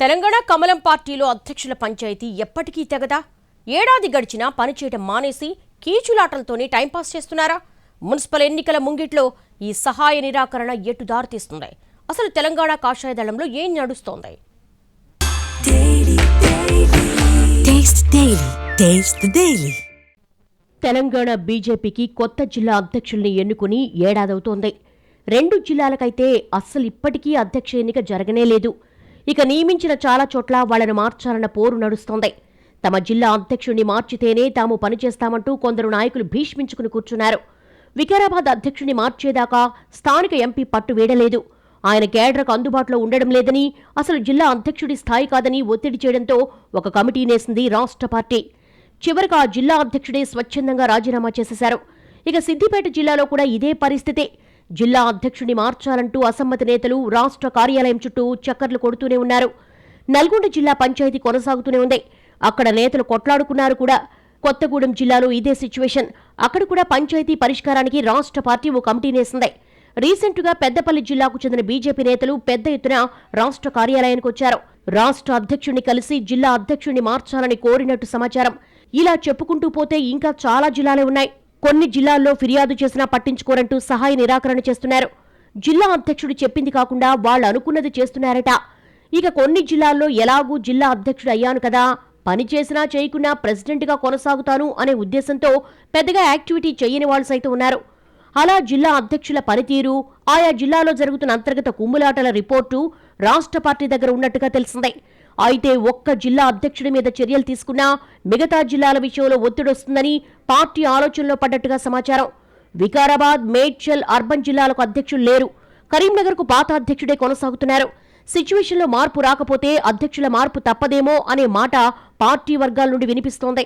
తెలంగాణ కమలం పార్టీలో అధ్యక్షుల పంచాయతీ ఎప్పటికీ తెగదా? ఏడాది గడిచినా పనిచేయడం మానేసి కీచులాటలతోనే టైంపాస్ చేస్తున్నారా? మున్సిపల్ ఎన్నికల ముంగిట్లో ఈ సహాయ నిరాకరణ ఎటు దారితీస్తుంది? అసలు తెలంగాణ కాషాయ దళంలో ఏం నడుస్తోంది. తెలంగాణ బీజేపీకి కొత్త జిల్లా అధ్యక్షుల్ని ఎన్నుకుని ఏడాదవుతోంది. రెండు జిల్లాలకైతే అస్సలు ఇప్పటికీ అధ్యక్ష ఎన్నిక జరగనే లేదు. ఇక నియమించిన చాలా చోట్ల వాళ్ళను మార్చాలన్న పోరు నడుస్తోంది. తమ జిల్లా అధ్యక్షుడిని మార్చితేనే తాము పనిచేస్తామంటూ కొందరు నాయకులు భీష్మించుకుని కూర్చున్నారు. వికారాబాద్ అధ్యక్షుడిని మార్చేదాకా స్థానిక ఎంపీ పట్టు వేడలేదు ఆయన కేడర్కు అందుబాటులో ఉండడం లేదని అసలు జిల్లా అధ్యక్షుడి స్థాయి కాదని ఒత్తిడి చేయడంతో ఒక కమిటీ నేసింది రాష్ట్ర పార్టీ. చివరికి ఆ జిల్లా అధ్యక్షుడే స్వచ్ఛందంగా రాజీనామా చేసేశారు. ఇక సిద్దిపేట జిల్లాలో కూడా ఇదే పరిస్థితే. జిల్లా అధ్యక్షుడిని మార్చాలంటూ అసమ్మతి నేతలు రాష్ట్ర కార్యాలయం చుట్టూ చక్కర్లు కొడుతూనే ఉన్నారు. నల్గొండ జిల్లా పంచాయతీ కొనసాగుతూనే ఉంది. అక్కడ నేతలు కొట్లాడుకున్నారు కూడా. కొత్తగూడెం జిల్లాలో ఇదే సిచ్యువేషన్. అక్కడ కూడా పంచాయతీ పరిష్కారానికి రాష్ట్ర పార్టీ ఓ కమిటీ నేసింది రీసెంట్గా పెద్దపల్లి జిల్లాకు చెందిన బీజేపీ నేతలు పెద్ద ఎత్తున రాష్ట్ర కార్యాలయానికి వచ్చారు. రాష్ట్ర అధ్యక్షుడిని కలిసి జిల్లా అధ్యక్షుడిని మార్చాలని కోరినట్టు సమాచారం. ఇలా చెప్పుకుంటూ పోతే ఇంకా చాలా జిల్లాలే ఉన్నాయి. కొన్ని జిల్లాల్లో ఫిర్యాదు చేసినా పట్టించుకోరంటూ సహాయ నిరాకరణ చేస్తున్నారు. జిల్లా అధ్యక్షుడు చెప్పింది కాకుండా వాళ్ళు అనుకున్నది చేస్తున్నారట. ఇక కొన్ని జిల్లాల్లో ఎలాగూ జిల్లా అధ్యక్షుడు అయ్యాను కదా పని చేసినా చేయకున్నా ప్రెసిడెంట్గా కొనసాగుతాను అనే ఉద్దేశంతో పెద్దగా యాక్టివిటీ చేయని వాళ్ళు సైతం ఉన్నారు. అలా జిల్లా అధ్యక్షుల పనితీరు ఆయా జిల్లాలో జరుగుతున్న అంతర్గత కుమ్ములాటల రిపోర్టు రాష్ట్ర పార్టీ దగ్గర ఉన్నట్టుగా తెలిసిందే అయితే ఒక్క జిల్లా అధ్యక్షుడి మీద చర్యలు తీసుకున్నా మిగతా జిల్లాల విషయంలో ఒత్తిడొస్తుందని పార్టీ ఆలోచనలో పడ్డట్టుగా సమాచారం. వికారాబాద్ మేడ్చల్ అర్బన్ జిల్లాలకు అధ్యక్షులు లేరు. కరీంనగర్కు పాత అధ్యక్షుడే కొనసాగుతున్నారు. సిచ్యువేషన్లో మార్పు రాకపోతే అధ్యక్షుల మార్పు తప్పదేమో అనే మాట పార్టీ వర్గాల నుండి వినిపిస్తోంది.